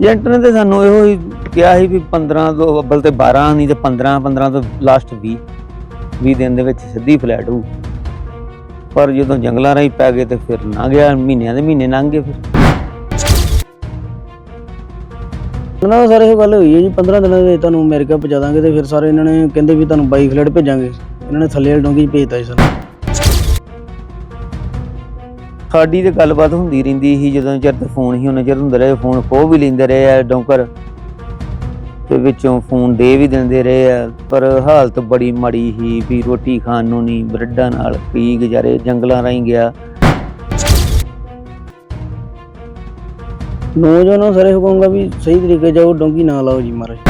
Agent ਨੇ ਤੇ ਸਾਨੂੰ ਇਹੋ ਹੀ ਕਿਹਾ ਸੀ ਵੀ 15 ਤੋਂ ਅੱਬਲ ਤੇ 12 ਨਹੀਂ ਤੇ 15 15 ਤੋਂ ਲਾਸਟ 20 20 ਦਿਨ ਦੇ ਵਿੱਚ ਸਿੱਧੀ ਫਲੈਟ ਹੋਊ। ਪਰ ਜਦੋਂ ਜੰਗਲਾਂ ਰਾਹੀਂ ਪੈ ਗਏ ਤੇ ਫਿਰ ਨਾ ਗਿਆ, ਮਹੀਨਿਆਂ ਦੇ ਮਹੀਨੇ ਲੰਘ ਗਏ ਫਿਰ। ਉਹਨਾਂ ਸਾਰੇ, ਇਹ ਗੱਲ ਹੋਈ ਹੈ ਜੀ 15 ਦਿਨਾਂ ਦੇ ਵਿੱਚ ਤੁਹਾਨੂੰ ਅਮਰੀਕਾ ਪਹੁੰਚਾ ਦਾਂਗੇ ਤੇ ਫਿਰ ਸਾਰੇ ਇਹਨਾਂ ਨੇ ਕਹਿੰਦੇ ਵੀ ਤੁਹਾਨੂੰ ਬਾਈ ਫਲੈਟ ਭੇਜਾਂਗੇ। ਇਹਨਾਂ ਨੇ ਥੱਲੇ ਵਾਲੀ ਡੋਂਗੀ ਭੇਜਤਾ ਜੀ ਸਾਨੂੰ। ਸਾਡੀ ਤੇ ਗੱਲਬਾਤ ਹੁੰਦੀ ਰਹਿੰਦੀ ਸੀ ਜਦੋਂ ਚਿਰ ਤੇ ਫੋਨ ਹੀ ਉਹਨਾਂ ਚਿਰ ਹੁੰਦੇ ਰਹੇ, ਫੋਨ ਖੋ ਵੀ ਲੈਂਦੇ ਰਹੇ ਆ ਡੌਂਕਰ। ਤੇ ਵਿੱਚੋਂ ਫੋਨ ਦੇ ਵੀ ਦਿੰਦੇ ਰਹੇ ਆ, ਪਰ ਹਾਲਤ ਬੜੀ ਮਾੜੀ ਸੀ ਵੀ ਰੋਟੀ ਖਾਣ ਨੂੰ ਨਹੀਂ, ਬਰੱਡਾਂ ਨਾਲ ਪੀ ਗੁਜ਼ਾਰੇ, ਜੰਗਲਾਂ ਰਾਹੀਂ ਗਿਆ। ਨੌਜਵਾਨਾਂ ਨੂੰ ਸਾਰੇ ਕਹੂੰਗਾ ਵੀ ਸਹੀ ਤਰੀਕੇ ਜਾਓ, ਡੋਂਗੀ ਨਾ ਲਾਓ ਜੀ ਮਹਾਰਾਜ।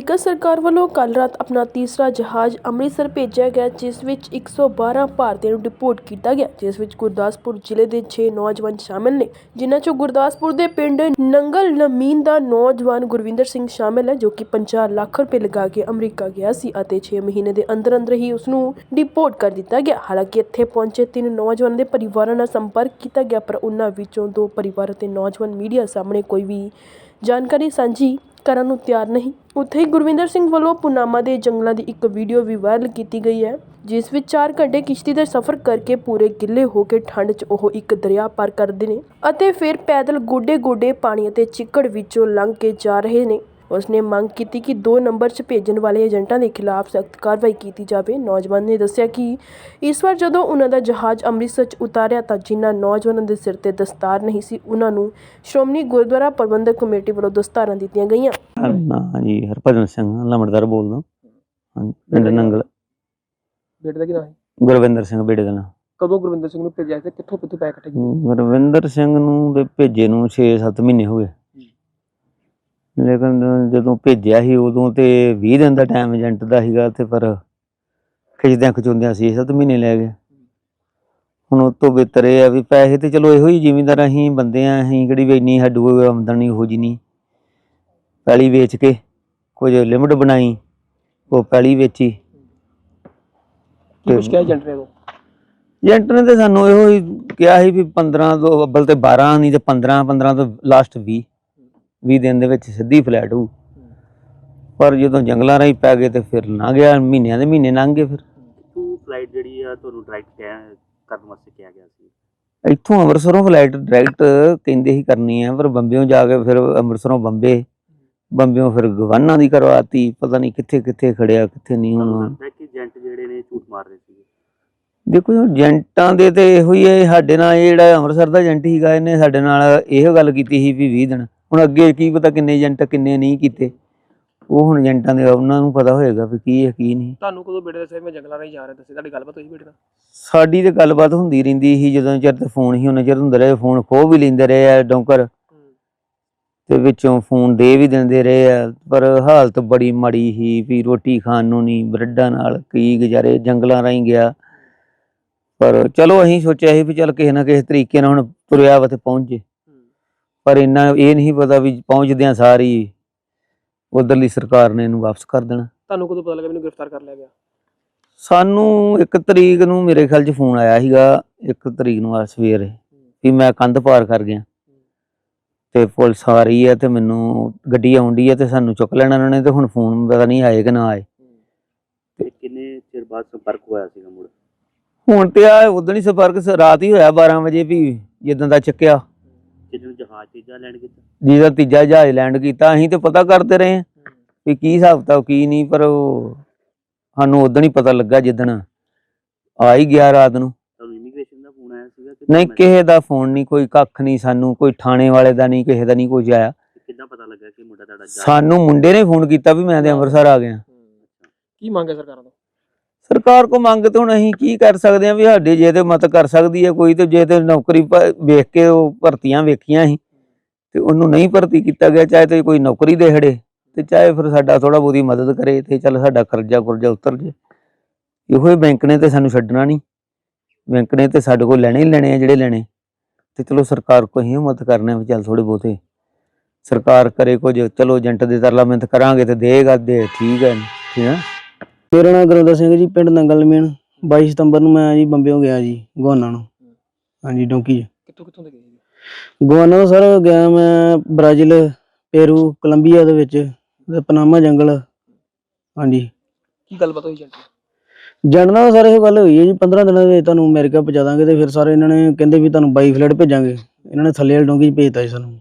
ਅਮਰੀਕਾ ਸਰਕਾਰ ਵੱਲੋਂ ਕੱਲ੍ਹ ਰਾਤ ਆਪਣਾ ਤੀਸਰਾ ਜਹਾਜ਼ ਅੰਮ੍ਰਿਤਸਰ ਭੇਜਿਆ ਗਿਆ, ਜਿਸ ਵਿੱਚ 112 ਭਾਰਤੀਆਂ ਨੂੰ ਡਿਪੋਰਟ ਕੀਤਾ ਗਿਆ, ਜਿਸ ਵਿੱਚ ਗੁਰਦਾਸਪੁਰ ਜ਼ਿਲ੍ਹੇ ਦੇ 6 ਨੌਜਵਾਨ ਸ਼ਾਮਿਲ ਨੇ, ਜਿਨ੍ਹਾਂ ਚੋਂ ਗੁਰਦਾਸਪੁਰ ਦੇ ਪਿੰਡ ਨੰਗਲ ਨਮੀਨ ਦਾ ਨੌਜਵਾਨ ਗੁਰਵਿੰਦਰ ਸਿੰਘ ਸ਼ਾਮਿਲ ਹੈ, ਜੋ ਕਿ 50 ਲੱਖ ਰੁਪਏ ਲਗਾ ਕੇ ਅਮਰੀਕਾ ਗਿਆ ਸੀ ਅਤੇ 6 ਮਹੀਨੇ ਦੇ ਅੰਦਰ ਅੰਦਰ ਹੀ ਉਸ ਨੂੰ ਡਿਪੋਰਟ ਕਰ ਦਿੱਤਾ ਗਿਆ। ਹਾਲਾਂਕਿ ਇੱਥੇ ਪਹੁੰਚੇ ਤਿੰਨ ਨੌਜਵਾਨਾਂ ਦੇ ਪਰਿਵਾਰਾਂ ਨਾਲ ਸੰਪਰਕ ਕੀਤਾ ਗਿਆ, ਪਰ ਉਹਨਾਂ ਵਿੱਚੋਂ ਦੋ ਪਰਿਵਾਰ ਅਤੇ ਨੌਜਵਾਨ ਮੀਡੀਆ ਸਾਹਮਣੇ ਕੋਈ ਵੀ ਜਾਣਕਾਰੀ ਸਾਂਝੀ ਕਰਨ ਨੂੰ ਤਿਆਰ ਨਹੀਂ। ਉੱਥੇ ਹੀ ਗੁਰਵਿੰਦਰ ਸਿੰਘ ਵੱਲੋਂ ਪੁਨਾਮਾ ਦੇ ਜੰਗਲਾਂ ਦੀ ਇੱਕ ਵੀਡੀਓ ਵੀ ਵਾਇਰਲ ਕੀਤੀ ਗਈ ਹੈ, ਜਿਸ ਵਿੱਚ 4 ਘੰਟੇ ਕਿਸ਼ਤੀ ਤੇ ਸਫ਼ਰ ਕਰਕੇ ਪੂਰੇ ਗਿੱਲੇ ਹੋ ਕੇ ਠੰਡ 'ਚ ਉਹ ਇੱਕ ਦਰਿਆ ਪਾਰ ਕਰਦੇ ਨੇ ਅਤੇ ਫਿਰ ਪੈਦਲ ਗੋਡੇ-ਗੋਡੇ ਪਾਣੀ ਅਤੇ ਚਿੱਕੜ ਵਿੱਚੋਂ ਲੰਘ ਕੇ ਜਾ ਰਹੇ ਨੇ। ਉਸਨੇ ਮੰਗ ਕੀਤੀ ਕਿ 2 ਨੰਬਰ 'ਚ ਭੇਜਣ ਵਾਲੇ ਏਜੰਟਾਂ ਦੇ ਖਿਲਾਫ ਸਖਤ ਕਾਰਵਾਈ ਕੀਤੀ ਜਾਵੇ। ਨੌਜਵਾਨ ਨੇ ਦੱਸਿਆ ਕਿ ਇਸ ਵਾਰ ਜਦੋਂ ਉਹਨਾਂ ਦਾ ਜਹਾਜ਼ ਅੰਮ੍ਰਿਤਸਰ 'ਚ ਉਤਾਰਿਆ ਤਾਂ ਜਿਨ੍ਹਾਂ ਨੌਜਵਾਨਾਂ ਦੇ ਸਿਰ ਤੇ ਦਸਤਾਰ ਨਹੀਂ ਸੀ ਉਹਨਾਂ ਨੂੰ ਸ਼੍ਰੋਮਣੀ ਗੁਰਦੁਆਰਾ ਪ੍ਰਬੰਧਕ ਕਮੇਟੀ ਵੱਲੋਂ ਦਸਤਾਰਾਂ ਦਿੱਤੀਆਂ ਗਈਆਂ। ਨਾ ਜੀ ਹਰਭਜਨ ਸਿੰਘ ਲੰਮੜਦਾਰ ਬੋਲਦਾ। ਹਾਂਜੀ ਪਿੰਡ ਨੰਗਲ। ਬੇਟੇ ਦਾ ਕੀ ਨਾਮ ਹੈ? ਗੁਰਵਿੰਦਰ ਸਿੰਘ ਬੇੜੇ ਦਾ ਕਦੋਂ ਗੁਰਵਿੰਦਰ ਸਿੰਘ ਨੂੰ ਭੇਜਿਆ ਸੀ ਤੇ ਕਿੱਥੋਂ ਕਿੱਥੋਂ ਪੈਕ ਇਕੱਠੇ ਗੁਰਵਿੰਦਰ ਸਿੰਘ ਨੂੰ ਤੇ ਭੇਜੇ ਨੂੰ 6-7 ਮਹੀਨੇ ਹੋ ਗਏ। ਲੇਕਿਨ ਜਦੋਂ ਭੇਜਿਆ ਸੀ ਉਦੋਂ ਤੇ 20 ਦਿਨ ਦਾ ਟਾਈਮ ਏਜੰਟ ਦਾ ਸੀਗਾ ਤੇ ਪਰ ਖਿੱਚਦਿਆਂ ਖਚੁੰਦਿਆਂ 6-7 ਮਹੀਨੇ ਲੈ ਗਏ। ਹੁਣ ਉਹ ਤੋਂ ਬਿਹਤਰ ਇਹ ਆ ਵੀ ਪੈਸੇ ਤੇ ਚਲੋ ਇਹੋ ਹੀ ਜ਼ਿਮੀਂਦਾਰ ਅਸੀਂ ਬੰਦੇ ਆ ਅਸੀਂ ਕਿਹੜੀ ਵੀ ਇੰਨੀ ਸਾਡੂ ਆਮਦਨੀ ਹੋ ਜੀ ਨਹੀਂ ਪੈਲੀ ਵੇਚ ਕੇ ਕੁਝ ਲਿਮਟ ਬਣਾਈ ਉਹ ਪੈਲੀ ਵੇਚੀ। ਕੀ ਕੁਛ ਕਿਹਾ ਏਜੰਟ ਨੇ? ਏਜੰਟ ਨੇ ਤੇ ਸਾਨੂੰ ਇਹੋ ਹੀ ਕਿਹਾ ਸੀ ਵੀ 15 ਤੋਂ ਅੱਬਲ ਤੇ 12 ਨਹੀਂ ਤੇ 15 15 ਤੋਂ ਲਾਸਟ 20 20 ਦਿਨ ਦੇ ਵਿੱਚ ਸਿੱਧੀ ਫਲੈਟ ਹੋਊ। ਪਰ ਜਦੋਂ ਜੰਗਲਾਂ ਰਾਹੀਂ ਪੈ ਗਏ ਤੇ ਫਿਰ ਨਾ ਗਿਆ ਮਹੀਨਿਆਂ ਦੇ ਮਹੀਨੇ ਲੰਘ ਗਏ ਫਿਰ। ਟੂ ਫਲਾਈਟ ਜਿਹੜੀ ਆ ਤੁਹਾਨੂੰ ਡਾਇਰੈਕਟ ਕਰਨ ਵਾਸਤੇ ਕਿਹਾ ਗਿਆ ਸੀ? ਇੱਥੋਂ ਅੰਮ੍ਰਿਤਸਰੋਂ ਫਲਾਈਟ ਡਾਇਰੈਕਟ ਕਹਿੰਦੇ ਹੀ ਕਰਨੀ ਹੈ ਪਰ ਬੰਬਿਓਂ ਜਾ ਕੇ ਫਿਰ ਅੰਮ੍ਰਿਤਸਰੋਂ ਬੰਬੇ। ਬੰਬਿਓਂ ਫਿਰ ਗਵਾਨਾ ਦੀ ਕਰਵਾਤੀ ਪਤਾ ਨਹੀਂ ਕਿੱਥੇ ਕਿੱਥੇ ਖੜਿਆ ਕਿੱਥੇ ਨਹੀਂ ਹੁਣ। ਕਿ ਏਜੰਟ ਜਿਹੜੇ ਨੇ ਝੂਠ ਮਾਰ ਰਹੇ ਸੀਗੇ? ਦੇਖੋ ਜੀ, ਏਜੰਟਾਂ ਦੇ ਤੇ ਇਹੋ ਹੀ ਹੈ ਸਾਡੇ ਨਾਲ ਇਹ ਜਿਹੜਾ ਅੰਮ੍ਰਿਤਸਰ ਦਾ ਏਜੰਟ ਸੀਗਾ ਇਹਨੇ ਸਾਡੇ ਨਾਲ ਇਹੋ ਗੱਲ ਕੀਤੀ ਸੀ ਵੀ 20 ਦਿਨ। ਹੁਣ ਅੱਗੇ ਕੀ ਪਤਾ ਕਿੰਨੇ ਏਜੰਟ ਕਿੰਨੇ ਨਹੀਂ ਕੀਤੇ। ਉਹ ਹੁਣ ਏਜੰਟਾਂ ਦੇ ਉਹਨਾਂ ਨੂੰ ਪਤਾ ਹੋਏਗਾ ਵੀ ਕੀ ਹੈ ਕੀ ਨਹੀਂ। ਤੁਹਾਨੂੰ ਕਦੋਂ ਬੇਟੇ ਦੱਸਿਆ ਮੈਂ ਜੰਗਲਾਂ ਰਾਹੀਂ ਜਾ ਰਿਹਾ ਦੱਸੇ ਤੁਹਾਡੀ ਗੱਲਬਾਤ ਹੋਈ ਬੇਟੇ ਨਾਲ? ਸਾਡੀ ਤੇ ਗੱਲਬਾਤ ਹੁੰਦੀ ਰਹਿੰਦੀ ਸੀ ਜਦੋਂ ਚਿਰ ਤੇ ਫੋਨ ਹੀ ਉਹਨਾਂ ਚਿਰ ਹੁੰਦੇ ਰਹੇ ਫੋਨ ਖੋ ਵੀ ਲੈਂਦੇ ਰਹੇ ਆ ਡੌਂਕਰ। ਤੇ ਵਿੱਚੋਂ ਫੋਨ ਦੇ ਵੀ ਦਿੰਦੇ ਰਹੇ ਆ ਪਰ ਹਾਲਤ ਬੜੀ ਮਾੜੀ ਸੀ ਵੀ ਰੋਟੀ ਖਾਣ ਨੂੰ ਨਹੀਂ ਬਰੱਡਾਂ ਨਾਲ ਕੀ ਗੁਜ਼ਾਰੇ ਜੰਗਲਾਂ ਰਾਹੀਂ ਗਿਆ। ਪਰ ਚਲੋ ਅਸੀਂ ਸੋਚਿਆ ਸੀ ਵੀ ਚੱਲ ਕਿਸੇ ਨਾ ਕਿਸੇ ਤਰੀਕੇ ਨਾਲ ਹੁਣ ਤੁਰਿਆ ਵਾ ਤੇ ਪਹੁੰਚ। ਜੇ ਪਰ ਇੰਨਾ ਇਹ ਨਹੀਂ ਪਤਾ ਵੀ ਪਹੁੰਚਦਿਆਂ ਸਾਰੀ ਉਧਰਲੀ ਸਰਕਾਰ ਨੇ ਇਹਨੂੰ ਵਾਪਸ ਕਰ ਦੇਣਾ। ਤੁਹਾਨੂੰ ਕਦੋਂ ਪਤਾ ਲੱਗਾ ਮੈਨੂੰ ਗ੍ਰਿਫਤਾਰ ਕਰ ਲਿਆ ਗਿਆ? ਸਾਨੂੰ ਇੱਕ ਤਰੀਕ ਨੂੰ ਮੇਰੇ ਖਿਆਲ 'ਚ ਫੋਨ ਆਇਆ ਸੀਗਾ ਇੱਕ ਤਰੀਕ ਨੂੰ ਆ ਸਵੇਰੇ ਵੀ ਮੈਂ ਕੰਧ ਪਾਰ ਕਰ ਗਿਆ। ਤੇ ਪੁਲਿਸ ਆ ਰਹੀ ਹੈ ਤੇ ਮੈਨੂੰ ਗੱਡੀ ਆਉਂਦੀ ਹੈ ਤੇ ਸਾਨੂੰ ਚੁੱਕ ਲੈਣਾ ਉਹਨਾਂ ਨੇ ਤੇ ਹੁਣ ਫੋਨ ਪਤਾ ਨਹੀਂ ਆਏ ਕਿ ਨਾ ਆਏ। ਤੇ ਕਿੰਨੇ ਚਿਰ ਬਾਅਦ ਸੰਪਰਕ ਹੋਇਆ ਸੀਗਾ ਮੁੜ? ਹੁਣ ਤੇ ਆ ਉਦੋਂ ਹੀ ਸੰਪਰਕ ਰਾਤ ਹੀ ਹੋਇਆ 12 ਵਜੇ ਵੀ ਜਿੱਦਾਂ ਦਾ ਚੱਕਿਆ। ਜਿਹਨੂੰ ਜਹਾਜ਼ ਤੀਜਾ ਲੈਣ ਕੀਤਾ ਜਿਹਦਾ ਤੀਜਾ ਜਹਾਜ਼ ਲੈਂਡ ਕੀਤਾ ਅਸੀਂ ਤੇ ਪਤਾ ਕਰਦੇ ਰਹੇ ਹਾਂ ਵੀ ਕੀ ਹਿਸਾਬ ਕਿਤਾਬ ਕੀ ਨਹੀਂ ਪਰ ਉਹ ਸਾਨੂੰ ਉਦੋਂ ਹੀ ਪਤਾ ਲੱਗਾ ਜਿੱਦਣ ਆ ਹੀ ਗਿਆ ਰਾਤ ਨੂੰ। ਤੁਹਾਨੂੰ ਇਮੀਗ੍ਰੇਸ਼ਨ ਦਾ ਫੋਨ ਆਇਆ ਸੀਗਾ ਕਿ ਨਹੀਂ ਕਿਸੇ ਦਾ ਫੋਨ ਨਹੀਂ ਕੋਈ ਕੱਖ ਨਹੀਂ ਸਾਨੂੰ ਕੋਈ ਥਾਣੇ ਵਾਲੇ ਦਾ ਨਹੀਂ ਕਿਸੇ ਦਾ ਨਹੀਂ ਕੁਝ ਆਇਆ। ਕਿੱਦਾਂ ਪਤਾ ਲੱਗਾ ਕਿ ਮੁੰਡਾ ਤੁਹਾਡਾ ਜਾ ਸਾਨੂੰ ਮੁੰਡੇ ਨੇ ਫੋਨ ਕੀਤਾ ਵੀ ਮੈਂ ਤੇ ਅੰਮ੍ਰਿਤਸਰ ਆ ਗਿਆ। ਕੀ ਮੰਗ ਹੈ ਸਰਕਾਰਾਂ ਤੋਂ? ਸਰਕਾਰ ਕੋ ਮੰਗ ਤੇ ਹੁਣ ਅਸੀਂ ਕੀ ਕਰ ਸਕਦੇ ਆ ਵੀ ਸਾਡੇ ਜੇ ਤੇ ਮਤ ਕਰ ਸਕਦੀ ਹੈ, ਕੋਈ ਤੇ ਜੇ ਤੇ ਨੌਕਰੀ ਭ- ਵੇਖ ਕੇ ਉਹ ਭਰਤੀਆਂ ਵੇਖੀਆਂ ਸੀ ਤੇ ਉਹਨੂੰ ਨਹੀਂ ਭਰਤੀ ਕੀਤਾ ਗਿਆ, ਚਾਹੇ ਤੇ ਕੋਈ ਨੌਕਰੀ ਦੇ ਖੜੇ ਤੇ ਚਾਹੇ ਫਿਰ ਸਾਡਾ ਥੋੜਾ ਬਹੁਤੀ ਮਦਦ ਕਰੇ ਤੇ ਚੱਲ ਸਾਡਾ ਕਰਜ਼ਾ ਕੁਰਜ਼ਾ ਉਤਰ ਜੇ ਇਹੋ ਹੀ ਬੈਂਕ ਨੇ ਤੇ ਸਾਨੂੰ ਛੱਡਣਾ ਨਹੀਂ। ਬੈਂਕ ਨੇ ਤੇ ਸਾਡੇ ਕੋਲ ਲੈਣੇ ਹੀ ਲੈਣੇ ਆ ਜਿਹੜੇ ਲੈਣੇ। ਤੇ ਚਲੋ ਸਰਕਾਰ ਕੋ ਹੀ ਮਦਦ ਕਰਨੇ ਵੀ ਚੱਲ ਥੋੜੇ ਬਹੁਤੇ। ਸਰਕਾਰ ਕਰੇ ਕੁਝ, ਚਲੋ ਏਜੰਟ ਦੇ ਤਰਲਾ ਮਿਹਨਤ ਕਰਾਂਗੇ ਤੇ ਦੇਗਾ ਦੇ ਠੀਕ ਹੈ ਠੀਕ ਹੈ। ਮੇਰਾ ਨਾਮ ਗੁਰਵਿੰਦਰ ਸਿੰਘ ਜੀ? ਪਿੰਡ ਨੰਗਲ ਮੀਨ। 22 ਸਤੰਬਰ ਨੂੰ ਮੈਂ ਜੀ ਬੰਬਿਓਂ ਗਿਆ ਜੀ ਗਵਾਨਾ ਨੂੰ। ਹਾਂਜੀ ਡੋਂਕੀ ਕਿੱਥੋਂ ਕਿੱਥੋਂ ਦੇ ਗਏ ਜੀ? ਗਵਾਨਾ ਸਰ ਗਿਆ ਮੈਂ ਬ੍ਰਾਜ਼ੀਲ ਪੇਰੂ ਕੋਲੰਬੀਆ ਦੇ ਵਿੱਚ। ਤੇ ਪਨਾਮਾ ਜੰਗਲ। ਹਾਂਜੀ। ਕੀ ਗੱਲਬਾਤ ਹੋਈ ਏਜੰਟ ਨਾਲ? ਜਾਣਨਾ ਸਰ ਇਹ ਗੱਲ ਹੋਈ ਹੈ ਜੀ 15 ਦਿਨਾਂ ਦੇ ਵਿੱਚ ਤੁਹਾਨੂੰ ਅਮਰੀਕਾ ਪਹੁੰਚਾ ਦਾਂਗੇ ਤੇ ਫਿਰ ਸਾਰੇ ਇਹਨਾਂ ਨੇ ਕਹਿੰਦੇ ਵੀ ਤੁਹਾਨੂੰ ਬਾਈ ਫਲੈਟ ਭੇਜਾਂਗੇ। ਇਹਨਾਂ ਨੇ ਥੱਲੇ ਵਾਲੀ ਡੋਂਗੀ 'ਚ ਭੇਜਤਾ ਜੀ ਸਾਨੂੰ।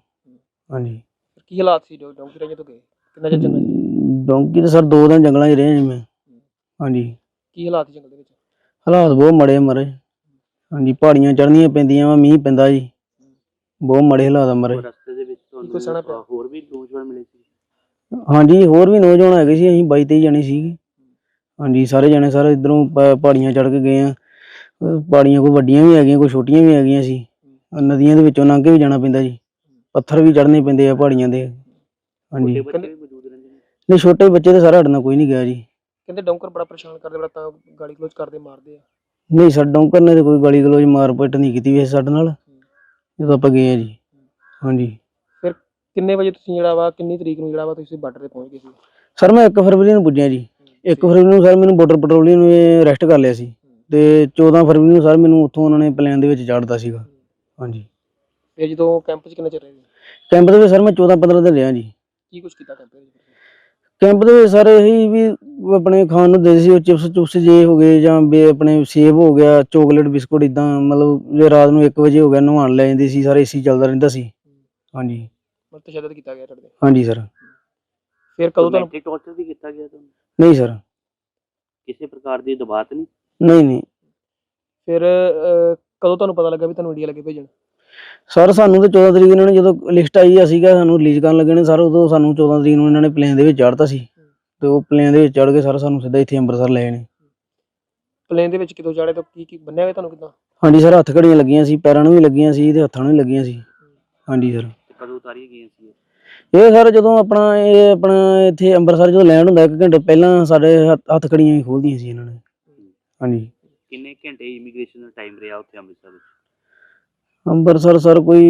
ਹਾਂਜੀ। ਕੀ ਹਾਲਾਤ ਸੀ ਜੋ ਡੌਂਕੀ ਰਾਜੇ ਤੋਂ ਗਏ? ਕਿੰਨਾ ਚਿਰ ਜੰਗਲ? ਡੋਂਗੀ ਤਾਂ ਸਰ ਦੋ ਦਿਨ ਜੰਗਲਾਂ 'ਚ ਰਹੇ ਜੀ ਮੈਂ। ਹਾਂਜੀ। ਕੀ ਹਾਲਾਤ ਜੰਗਲ ਦੇ ਵਿੱਚ? ਹਾਲਾਤ ਬਹੁਤ ਮਾੜੇ ਆ ਮਹਾਰਾਜ। ਹਾਂਜੀ ਪਹਾੜੀਆਂ ਚੜ੍ਹਨੀਆਂ ਪੈਂਦੀਆਂ ਵਾ ਮੀਂਹ ਪੈਂਦਾ ਜੀ। ਬਹੁਤ ਮਾੜੇ ਹਾਲਾਤ ਆ ਰਸਤੇ ਦੇ ਵਿੱਚ ਕੋਈ ਸਣਾ ਪਿਆ? ਤੁਹਾਨੂੰ ਹੋਰ ਵੀ ਨੌਜਵਾਨ ਮਿਲੇ ਸੀ? ਹਾਂਜੀ ਹੋਰ ਵੀ ਨੌਜਵਾਨ ਹੈਗੇ ਸੀ ਅਸੀਂ 22 23 ਜਣੇ ਸੀਗੇ। ਹਾਂਜੀ ਸਾਰੇ ਜਣੇ ਸਾਰੇ ਇਧਰੋਂ ਪਹਾੜੀਆਂ ਚੜ੍ਹ ਕੇ ਗਏ ਆ। ਅਹ ਪਹਾੜੀਆਂ ਕੋਈ ਵੱਡੀਆਂ ਵੀ ਹੈਗੀਆਂ ਕੋਈ ਛੋਟੀਆਂ ਵੀ ਹੈਗੀਆਂ ਸੀ। ਨਦੀਆਂ ਦੇ ਵਿੱਚੋਂ ਲੰਘ ਕੇ ਵੀ ਜਾਣਾ ਪੈਂਦਾ ਜੀ। ਪੱਥਰ ਵੀ ਚੜ੍ਹਨੇ ਪੈਂਦੇ ਆ ਪਹਾੜੀਆਂ ਦੇ। ਹਾਂਜੀ। ਛੋਟੇ ਬੱਚੇ ਵੀ ਮੌਜੂਦ ਰਹਿੰਦੇ ਨੇ? ਨਹੀਂ ਛੋਟੇ ਬੱਚੇ ਤੇ ਸਾਰਾ ਨਾਲ ਕੋਈ ਨਹੀਂ ਗਿਆ ਜੀ। ਕਹਿੰਦੇ ਡੌਂਕਰ ਬੜਾ ਪਰੇਸ਼ਾਨ ਕਰਦੇ ਬੜਾ ਤਾਂ ਗਾਲੀ ਕਲੋਜ਼ ਕਰਦੇ ਮਾਰਦੇ ਆ। ਨਹੀਂ ਸਰ ਡੌਂਕਰ ਨੇ ਤੇ ਕੋਈ ਗਾਲੀ ਗਲੋਚ ਮਾਰ ਪਿੱਟ ਨਹੀਂ ਕੀਤੀ ਵੈਸੇ ਸਾਡੇ ਨਾਲ। ਜਦੋਂ ਆਪਾਂ ਗਏ ਆ ਜੀ। ਹਾਂਜੀ। ਕਿੰਨੇ ਵਜੇ ਤੁਸੀਂ ਜਿਹੜਾ ਵਾ ਕਿੰਨੀ ਤਰੀਕ ਨੂੰ ਜਿਹੜਾ ਵਾ ਤੁਸੀਂ ਬਾਰਡਰ ਤੇ ਪਹੁੰਚ ਗਏ ਸੀ? ਸਰ ਮੈਂ 1 ਫਰਵਰੀ ਨੂੰ ਪੁੱਜਿਆ ਜੀ। 1 ਫਰਵਰੀ ਨੂੰ ਸਰ ਮੈਨੂੰ ਬਾਰਡਰ ਪੈਟਰੋਲਿੰਗ ਨੇ ਅਰੈਸਟ ਕਰ ਲਿਆ ਸੀ। ਤੇ 14 ਫਰਵਰੀ ਨੂੰ ਸਰ ਮੈਨੂੰ ਉੱਥੋਂ ਉਹਨਾਂ ਨੇ ਪਲਾਨ ਦੇ ਵਿੱਚ ਚਾੜਤਾ ਸੀਗਾ। ਹਾਂਜੀ। ਫਿਰ ਜਦੋਂ ਕੈਂਪ 'ਚ ਕਿੰਨੇ ਚਿਰ ਰਹੇ? ਕੈਂਪ ਦੇ ਵਿੱਚ ਸਰ ਮੈਂ 14 15 ਦਿਨ ਰਿਹਾ ਜੀ। ਕੀ ਕੁਝ ਕੀਤਾ ਕੈਂਪ ਦੇ ਵਿੱਚ? ਕੈਂਪ ਦੇ ਵਿੱਚ ਸਰ ਇਹੀ ਵੀ ਆਪਣੇ ਖਾਣ ਨੂੰ ਦੇ ਸੀ ਉਹ ਚਿਪਸ ਚੁਪਸ ਜੇ ਹੋ ਗਏ ਜਾਂ ਬੇ ਆਪਣੇ ਸੇਬ ਹੋ ਗਿਆ ਚੋਕਲੇਟ ਬਿਸਕੁਟ ਇਦਾਂ ਮਤਲਬ ਜੇ ਰਾਤ ਨੂੰ 1 ਵਜੇ ਹੋ ਗਿਆ ਨਹਾਉਣ ਲੈ ਜਾਂਦੇ ਸੀ ਸਾਰੇ ਏਸੀ ਚੱਲਦਾ ਰਹਿੰਦਾ ਸੀ। ਹਾਂਜੀ। ਮਤਲਬ ਤਸ਼ੱਦਦ ਕੀਤਾ ਗਿਆ ਤੁਹਾਡੇ ਤੇ। ਹਾਂਜੀ ਸਰ। ਫਿਰ ਕਦੋਂ ਤੁਹਾਨੂੰ ਮੈਂਟਲੀ ਟੌਰਚਰ ਵੀ ਕੀਤਾ ਗਿਆ ਤੁਹਾਨੂੰ? ਨਹੀਂ ਸਰ। ਕਿਸੇ ਪ੍ਰਕਾਰ ਦੀ ਦਬਾਅ ਤਾਂ ਨਹੀਂ? ਨਹੀਂ ਨਹੀਂ। ਫਿਰ ਅਹ, ਕਦੋਂ ਤੁਹਾਨੂੰ ਪਤਾ ਲੱਗਾ ਵੀ ਤੁਹਾਨੂੰ ਇੰਡੀਆ ਲੱਗੇ ਭੇਜਣ? ਸਰ ਸਾਨੂੰ ਤੇ 14 ਤਰੀਕ ਇਹਨਾਂ ਨੇ ਜਦੋਂ ਲਿਸਟ ਆਈ ਆ ਸੀਗਾ ਸਾਨੂੰ ਰਿਲੀਜ਼ ਕਰਨ ਲੱਗੇ ਨੇ ਸਰ ਉਦੋਂ ਸਾਨੂੰ 14 ਤਰੀਕ ਨੂੰ ਇਹਨਾਂ ਨੇ ਪਲੇਨ ਦੇ ਵਿੱਚ ਚੜ੍ਹਤਾ ਸੀ। ਤੇ ਉਹ ਪਲੇਨ ਦੇ ਵਿੱਚ ਚੜ੍ਹ ਕੇ ਸਰ ਸਾਨੂੰ ਸਿੱਧਾ ਇੱਥੇ ਅੰਮ੍ਰਿਤਸਰ ਲੈ ਨੇ। ਪਲੇਨ ਦੇ ਵਿੱਚ ਕਿਦੋਂ ਚੜੇ ਤਾਂ ਕੀ ਕੀ ਬੰਨਿਆ ਹੋਇਆ ਤੁਹਾਨੂੰ ਕਿਦਾਂ? ਹਾਂਜੀ ਸਰ ਹੱਥ ਘੜੀਆਂ ਲੱਗੀਆਂ ਸੀ ਪੈਰਾਂ ਨੂੰ ਵੀ ਲੱਗੀਆਂ ਸੀ ਤੇ ਹੱਥਾਂ ਨੂੰ ਵੀ ਲੱਗੀਆਂ ਸੀ। ਹਾਂਜੀ ਸਰ। ਕਦੋਂ ਉਤਾਰੀਆਂ ਗਈਆਂ ਸੀ ਇਹ? ਇਹ ਸਰ ਜਦੋਂ ਆਪਣਾ ਇਹ ਆਪਣਾ ਇੱਥੇ ਅੰਮ੍ਰਿਤਸਰ ਜਦੋਂ ਲੈਂਡ ਹੁੰਦਾ ਇੱਕ ਘੰਟੇ ਪਹਿਲਾਂ ਸਾਡੇ ਹੱਥ- ਹੱਥ ਘੜੀਆਂ ਹੀ ਖੋਲਦੀਆਂ ਸੀ ਇਹਨਾਂ ਨੇ। ਹਾਂਜੀ। ਕਿੰਨੇ ਘੰਟੇ ਇਮੀਗ੍ਰੇਸ਼ਨ ਦਾ ਟਾਈਮ ਰਿਹਾ ਉੱਥੇ ਅੰਮ੍ਰਿਤਸਰ ਵਿੱਚ? ਅੰਮ੍ਰਿਤਸਰ ਸਰ ਕੋਈ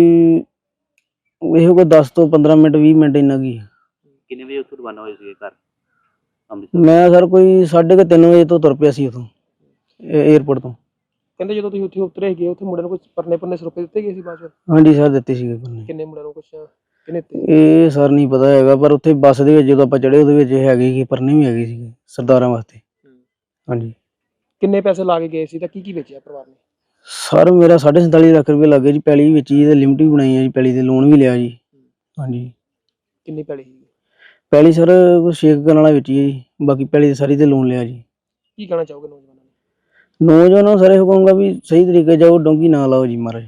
ਇਹੋ ਕੋਈ 10 ਤੋਂ 15 ਮਿੰਟ 20 ਮਿੰਟ ਇੰਨਾ ਕੀ ਹੈ। ਕਿੰਨੇ ਵਜੇ ਉੱਥੋਂ ਰਵਾਨਾ ਹੋਏ ਸੀਗੇ ਘਰ? ਅੰਮ੍ਰਿਤਸਰ। ਮੈਂ ਸਰ ਕੋਈ 3:30 ਵਜੇ ਤੋਂ ਤੁਰ ਪਿਆ ਸੀ ਉਥੋਂ 에ਅਰਪੋਰਟ ਤੋਂ। ਕਹਿੰਦੇ ਜਦੋਂ ਤੁਸੀਂ ਉੱਥੇ ਉਤਰੇ ਗਏ ਉੱਥੇ ਮੁੰਡਿਆਂ ਨੂੰ ਕੁਝ ਪਰਨੇ ਪਰਨੇ ਸਰੋਪੇ ਦਿੱਤੇ ਗਏ ਸੀ ਬਾਅਦ ਚ? ਹਾਂਜੀ ਸਰ ਦਿੱਤੇ ਸੀਗੇ ਕਿੰਨੇ ਮੁੰਡਿਆਂ ਨੂੰ ਕੁਝ ਕਿੰਨੇ ਦਿੱਤੇ ਇਹ ਸਰ ਨਹੀਂ ਪਤਾ ਹੈਗਾ ਪਰ ਉੱਥੇ ਬੱਸ ਦੇ ਵਿੱਚ ਜਦੋਂ ਆਪਾਂ ਚੜੇ ਉਹਦੇ ਵਿੱਚ ਹੈਗੇ ਸੀ ਪਰਨੇ ਵੀ ਹੈਗੇ ਸੀਗੇ ਸਰਦਾਰਾਂ ਵਾਸਤੇ। ਹਾਂਜੀ। ਕਿੰਨੇ ਪੈਸੇ ਲਾ ਕੇ ਗਏ ਸੀ ਤਾਂ ਕੀ ਕੀ ਵੇਚਿਆ ਪਰਿਵਾਰ ਨੇ? ਸਰ ਮੇਰਾ 47 ਲੱਖ ਰੁਪਏ ਲੱਗੇ ਜੀ ਪੈਲੀ ਵਿੱਚ ਹੀ ਤੇ ਲਿਮਟ ਵੀ ਬਣਾਈ ਹੈ ਜੀ ਪੈਲੀ ਦੇ ਲੋਨ ਵੀ ਲਿਆ ਜੀ। ਹਾਂਜੀ। ਕਿੰਨੀ ਪੈਲੀ ਸੀ ਪੈਲੀ ਸਰ ਕੋਈ ਸ਼ੇਕ ਕਰਨ ਵਾਲਾ ਵਿੱਚ ਹੀ ਹੈ ਜੀ ਬਾਕੀ ਪੈਲੀ ਦੇ ਸਾਰੀ ਤੇ ਲੋਨ ਲਿਆ ਜੀ। ਕੀ ਕਹਿਣਾ ਚਾਹੋਗੇ ਨੌਜਵਾਨਾਂ ਨੂੰ? ਨੌਜਵਾਨਾਂ ਨੂੰ ਸਰ ਇਹ ਕਹੂੰਗਾ ਵੀ ਸਹੀ ਤਰੀਕੇ ਜਾਓ ਡੋਂਗੀ ਨਾ ਲਾਓ ਜੀ ਮਹਾਰਾਜ।